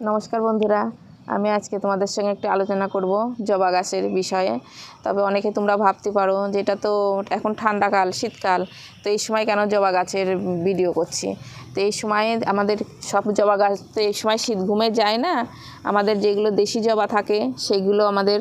নমস্কার বন্ধুরা, আমি আজকে তোমাদের সঙ্গে একটু আলোচনা করব জবা গাছের বিষয়ে। তবে অনেকে তোমরা ভাবতে পারো যে এটা তো এখন ঠান্ডাকাল শীতকাল, তো এই সময় কেন জবা গাছের ভিডিও করছি? তো এই সময়ে আমাদের সব জবা গাছ তো এই সময় শীত ঘুমে যায় না, আমাদের যেগুলো দেশি জবা থাকে সেগুলো আমাদের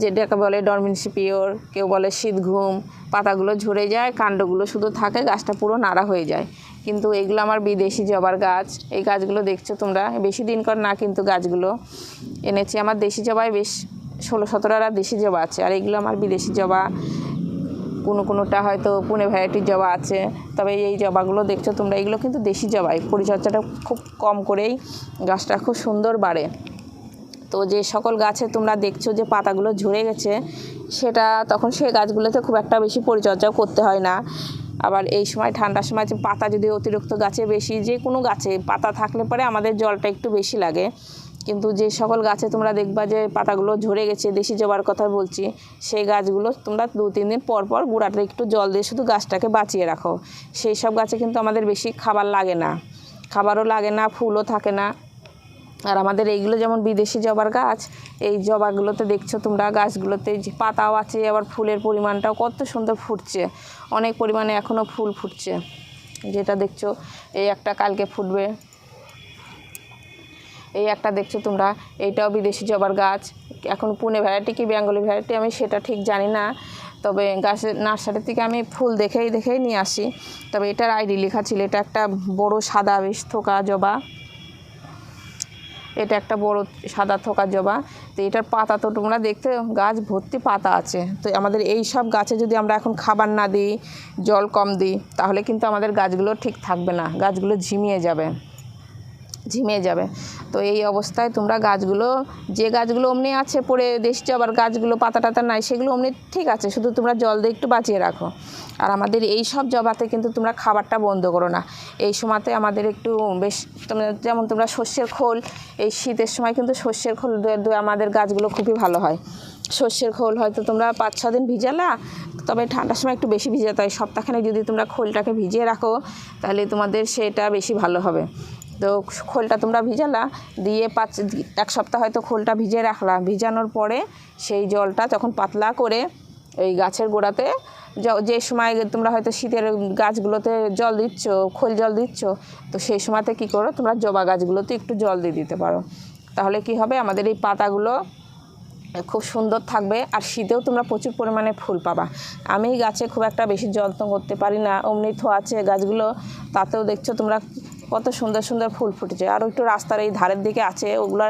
যেটাকে বলে ডরমিনসি পিওর, কেউ বলে শীত ঘুম, পাতাগুলো ঝরে যায়, কাণ্ডগুলো শুধু থাকে, গাছটা পুরো নাড়া হয়ে যায়। কিন্তু এগুলো আমার বিদেশি জবার গাছ। এই গাছগুলো দেখছ তোমরা? বেশি দিন কর না কিন্তু গাছগুলো। এনেছি আমার দেশি জবায় বেশ ষোলো সতেরোটা দেশি জবা আছে। আর এগুলো আমার বিদেশি জবা। কোনো কোনোটা হয়তো পুনে ভ্যারাইটির জবা আছে। তবে এই জবাগুলো দেখছ তোমরা? এগুলো কিন্তু দেশি জবাই পরিচর্যাটা খুব কম করেই গাছটা খুব সুন্দর বাড়ে। তো যে সকল গাছে তোমরা দেখছ যে পাতাগুলো ঝরে গেছে, সেটা তখন সে গাছগুলোতে খুব একটা বেশি পরিচর্যাও করতে হয় না। আবার এই সময় ঠান্ডার সময় যে পাতা যদি অতিরিক্ত গাছে বেশি, যে কোনো গাছে পাতা থাকলে পরে আমাদের জলটা একটু বেশি লাগে। কিন্তু যে সকল গাছে তোমরা দেখবা যে পাতাগুলো ঝরে গেছে, দেশি জবার কথা বলছি, সেই গাছগুলো তোমরা দু, তিন দিন পর পর গুঁড়াটা একটু জল দিয়ে শুধু গাছটাকে বাঁচিয়ে রাখো। সেই সব গাছে কিন্তু আমাদের বেশি খাবার লাগে না। খাবারও লাগে না, ফুলও থাকে না। আর আমাদের এইগুলো যেমন বিদেশি জবার গাছ, এই জবাগুলোতে দেখছ তোমরা, গাছগুলোতে যে পাতাও আছে, আবার ফুলের পরিমাণটাও কত সুন্দর ফুটছে। অনেক পরিমাণে এখনও ফুল ফুটছে। যেটা দেখছ, এই একটা কালকে ফুটবে। এই একটা দেখছ তোমরা, এইটাও বিদেশি জবার গাছ। এখন পুনে ভ্যারাইটি কি বেঙ্গলি ভ্যারাইটি আমি সেটা ঠিক জানি না। তবে গাছের নার্সারি থেকে আমি ফুল দেখেই দেখেই নিয়ে আসি। তবে এটার আইডি লেখা ছিল, এটা একটা বড় সাদা বেশ থোকা জবা। এটা একটা বড় সাদা থোকা জবা। তো এটার পাতা তো তোমরা দেখতে, গাছ ভর্তি পাতা আছে। তো আমাদের এই সব গাছে যদি আমরা এখন খাবার না দিই, জল কম দিই, তাহলে কিন্তু আমাদের গাছগুলো ঠিক থাকবে না। গাছগুলো ঝিমিয়ে যাবে। ঝিমিয়ে যাবে। তো এই অবস্থায় তোমরা গাছগুলো, যে গাছগুলো অমনি আছে পড়ে দেশি আবার গাছগুলো পাতা টাতা নাই, সেগুলো অমনি ঠিক আছে, শুধু তোমরা জল দিয়ে একটু বাঁচিয়ে রাখো। আর আমাদের এই সব জবাতে কিন্তু তোমরা খাবারটা বন্ধ করো না। এই সময়তে আমাদের একটু বেশ যেমন তোমরা শস্যের খোল, এই শীতের সময় কিন্তু শস্যের খোল আমাদের গাছগুলো খুবই ভালো হয়। শস্যের খোল হয়তো তোমরা পাঁচ, ছ দিন ভিজালা, তবে ঠান্ডার সময় একটু বেশি ভিজাতে হয় সপ্তাহখানে যদি তোমরা খোলটাকে ভিজিয়ে রাখো, তাহলে তোমাদের সেটা বেশি ভালো হবে। তো খোলটা তোমরা ভিজালা, দিয়ে পাঁচ, এক সপ্তাহ হয়তো খোলটা ভিজিয়ে রাখলা। ভিজানোর পরে সেই জলটা যখন পাতলা করে এই গাছের গোড়াতে যে সময় তোমরা হয়তো শীতের গাছগুলোতে জল দিচ্ছ, খোল জল দিচ্ছ, তো সেই সময়তে কী করো, তোমরা জবা গাছগুলোতে একটু জল দিয়ে দিতে পারো। তাহলে কি হবে, আমাদের এই পাতাগুলো খুব সুন্দর থাকবে, আর শীতেও তোমরা প্রচুর পরিমাণে ফুল পাবা। আমি গাছে খুব একটা বেশি যত্ন করতে পারি না, অমনি থো আছে গাছগুলো, তাতেও দেখছ তোমরা কত সুন্দর সুন্দর ফুল ফুটেছে। আরও একটু রাস্তার এই ধারের দিকে আছে, ওগুলো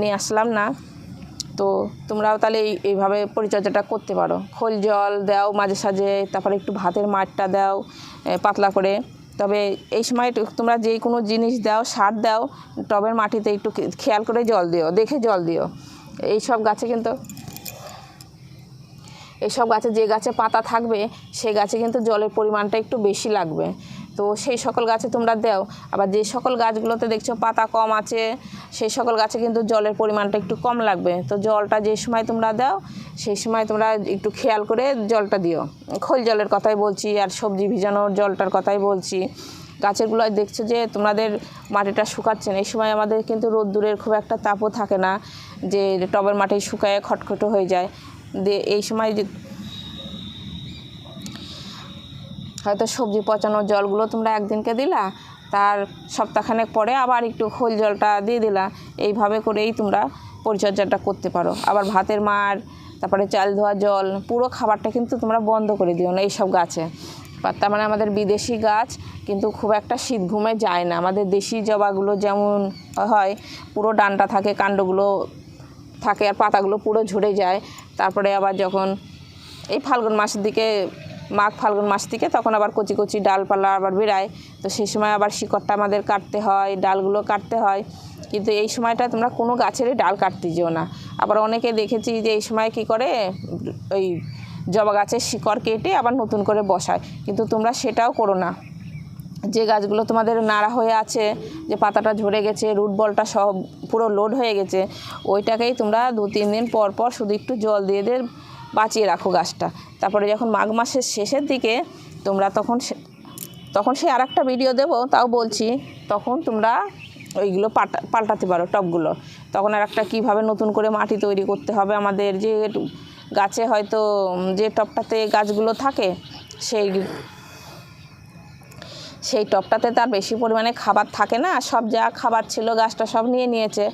নিয়ে আসলাম না। তো তোমরাও তাহলে এই এইভাবে পরিচর্যাটা করতে পারো। খোল জল দাও মাঝে সাঝে, তারপরে একটু ভাতের মাঠটা দাও পাতলা করে। তবে এই সময় তোমরা যে কোনো জিনিস দাও, সার দাও, টবের মাটিতে একটু খেয়াল করে জল দিও, দেখে জল দিও। এই সব গাছে কিন্তু এইসব গাছে যে গাছে পাতা থাকবে সেই গাছে কিন্তু জলের পরিমাণটা একটু বেশি লাগবে। তো সেই সকল গাছে তোমরা দাও। আবার যে সকল গাছগুলোতে দেখছ পাতা কম আছে, সেই সকল গাছে কিন্তু জলের পরিমাণটা একটু কম লাগবে। তো জলটা যে সময় তোমরা দাও, সেই সময় তোমরা একটু খেয়াল করে জলটা দিও। খোল জলের কথাই বলছি, আর সবজি ভিজানোর জলটার কথাই বলছি। গাছেরগুলো দেখছ যে তোমাদের মাটিটা শুকাচ্ছে না। এই সময় আমাদের কিন্তু রোদ্দুরের খুব একটা তাপও থাকে না, যে টবের মাটি শুকায় খটখটো হয়ে যায়। দিয়ে এই সময় যে হয়তো সবজি পচানোর জলগুলো তোমরা একদিনকে দিলা, তার সপ্তাহখানেক পরে আবার একটু খোল জলটা দিয়ে দিলা, এইভাবে করেই তোমরা পরিচর্যাটা করতে পারো। আবার ভাতের মার, তারপরে চাল ধোয়া জল, পুরো খাবারটা কিন্তু তোমরা বন্ধ করে দিও না এইসব গাছে। তার মানে আমাদের বিদেশি গাছ কিন্তু খুব একটা শীত ঘুমে যায় না। আমাদের দেশি জবাগুলো যেমন হয়, পুরো ডান্ডা থাকে, কাণ্ডগুলো থাকে আর পাতাগুলো পুরো ঝরে যায়। তারপরে আবার যখন এই ফাল্গুন মাসের দিকে মাঘ ফাল্গুন মাস থেকে তখন আবার কচি কচি ডালপালা আবার বেরায় তো সেই সময় আবার শিকড়টা আমাদের কাটতে হয়, ডালগুলো কাটতে হয়। কিন্তু এই সময়টা তোমরা কোনো গাছেরই ডাল কাটতে যেও না। আবার অনেকে দেখেছি যে এই সময় কি করে, ওই জবা গাছের শিকড় কেটে আবার নতুন করে বসায়। কিন্তু তোমরা সেটাও করো না। যে গাছগুলো তোমাদের নাড়া হয়ে আছে, যে পাতাটা ঝরে গেছে, রুট বলটা সব পুরো লোড হয়ে গেছে, ওইটাকেই তোমরা দু তিন দিন পর পর শুধু একটু জল দিয়ে দিয়ে বাঁচিয়ে রাখো গাছটা। তারপরে যখন মাঘ মাসের শেষের দিকে তোমরা তখন তখন সে আর একটা ভিডিও দেবো, তাও বলছি, তখন তোমরা ওইগুলো পাল্টা পাল্টাতে পারো টপগুলো তখন আর একটা কীভাবে নতুন করে মাটি তৈরি করতে হবে আমাদের, যে গাছে হয়তো যে টপটাতে গাছগুলো থাকে, সেই সেই টবটাতে তার বেশি পরিমাণে খাবার থাকে না। সব যা খাবার ছিল গাছটা সব নিয়ে নিয়েছে।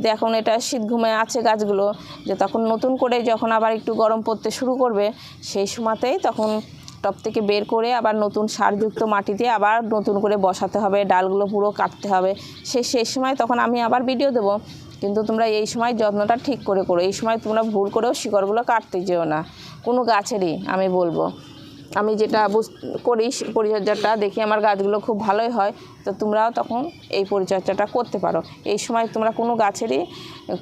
যে এখন এটা শীত ঘুমে আছে গাছগুলো, যে তখন নতুন করে যখন আবার একটু গরম পড়তে শুরু করবে, সেই সময়তেই তখন টব থেকে বের করে আবার নতুন সারযুক্ত মাটিতে আবার নতুন করে বসাতে হবে, ডালগুলো পুরো কাটতে হবে। সে, সেই সময় তখন আমি আবার ভিডিও দেবো। কিন্তু তোমরা এই সময় যত্নটা ঠিক করে করো। এই সময় তোমরা ভুল করেও শিকড়গুলো কাটতে যেও না। কোনো গাছেরই আমি বলব। আমি যেটা করি পরিচর্যাটা দেখি আমার গাছগুলো খুব ভালোই হয়, তো তোমরাও তখন এই পরিচর্যাটা করতে পারো। এই সময় তোমরা কোনো গাছেরই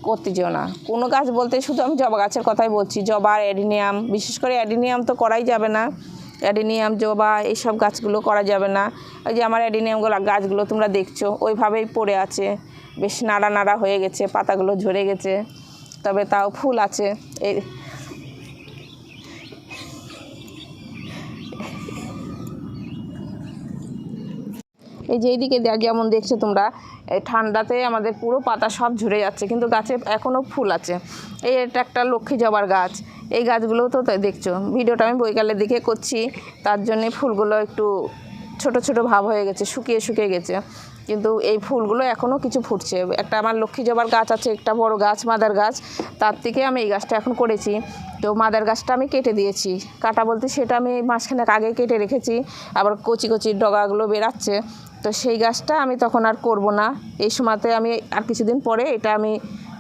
করতে যেও না। কোনো গাছ বলতে শুধু আমি জবা গাছের কথাই বলছি, জবা, অ্যাডিনিয়াম, বিশেষ করে অ্যাডিনিয়াম তো করাই যাবে না। অ্যাডিনিয়াম, জবা, এইসব গাছগুলো করা যাবে না। ওই যে আমার অ্যাডিনিয়ামগুলো গাছগুলো তোমরা দেখছ, ওইভাবেই পড়ে আছে। বেশ নাড়া নাড়া হয়ে গেছে, পাতাগুলো ঝরে গেছে, তবে তাও ফুল আছে। এই এই যে এইদিকে যেমন দেখছ তোমরা, এই ঠান্ডাতে আমাদের পুরো পাতা সব ঝরে যাচ্ছে, কিন্তু গাছে এখনও ফুল আছে। এই এটা একটা লক্ষ্মী জবার গাছ। এই গাছগুলোও তো দেখছ। ভিডিওটা আমি বৈকালের দিকে করছি, তার জন্যে ফুলগুলো একটু ছোট ছোট ভাব হয়ে গেছে, শুকিয়ে শুকিয়ে গেছে। কিন্তু এই ফুলগুলো এখনও কিছু ফুটছে। একটা আমার লক্ষ্মী জবার গাছ আছে, একটা বড় গাছ, মাদার গাছ। তার থেকে আমি এই গাছটা এখন করেছি। তো মাদার গাছটা আমি কেটে দিয়েছি। কাটা বলতে সেটা আমি মাসখানেক আগে কেটে রেখেছি। আবার কচি কচি ডগাগুলো বেরাচ্ছে। তো সেই গাছটা আমি তখন আর করব না। এই সময়তে আমি আর কিছুদিন পরে এটা আমি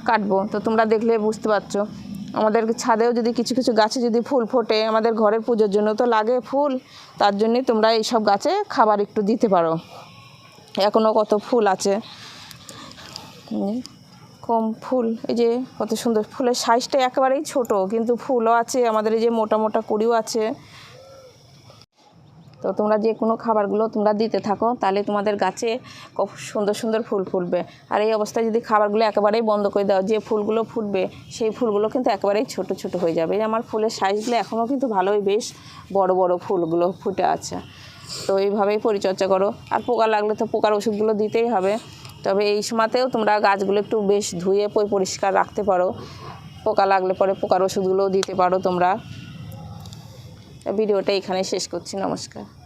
কাটবো। তো তোমরা দেখলে বুঝতে পারছ। আমাদের ছাদেও যদি কিছু কিছু গাছে যদি ফুল ফোটে, আমাদের ঘরের পুজোর জন্য তো লাগে ফুল, তার জন্যই তোমরা এইসব গাছে খাবার একটু দিতে পারো। এখনও কত ফুল আছে। কম ফুল, এই যে কত সুন্দর। ফুলের সাইজটা একেবারেই ছোট, কিন্তু ফুলও আছে। আমাদের এই যে মোটা মোটা কুড়িও আছে। তো তোমরা যে কোনো খাবারগুলো তোমরা দিতে থাকো, তাহলে তোমাদের গাছে সুন্দর সুন্দর ফুল ফুটবে। আর এই অবস্থায় যদি খাবারগুলো একেবারেই বন্ধ করে দাও, যে ফুলগুলো ফুটবে, সেই ফুলগুলো কিন্তু একেবারেই ছোট ছোট হয়ে যাবে। আমার ফুলের সাইজগুলো এখনও কিন্তু ভালোই বেশ বড় বড় ফুলগুলো ফুটে আছে। তো এইভাবেই পরিচর্যা করো। আর পোকা লাগলে তো পোকার ওষুধগুলো দিতেই হবে। তবে এই সময়তেও তোমরা গাছগুলো একটু বেশ ধুয়ে পরিষ্কার রাখতে পারো। পোকা লাগলে পরে পোকার ওষুধগুলোও দিতে পারো তোমরা। ভিডিওটা এখানে শেষ করছি নমস্কার।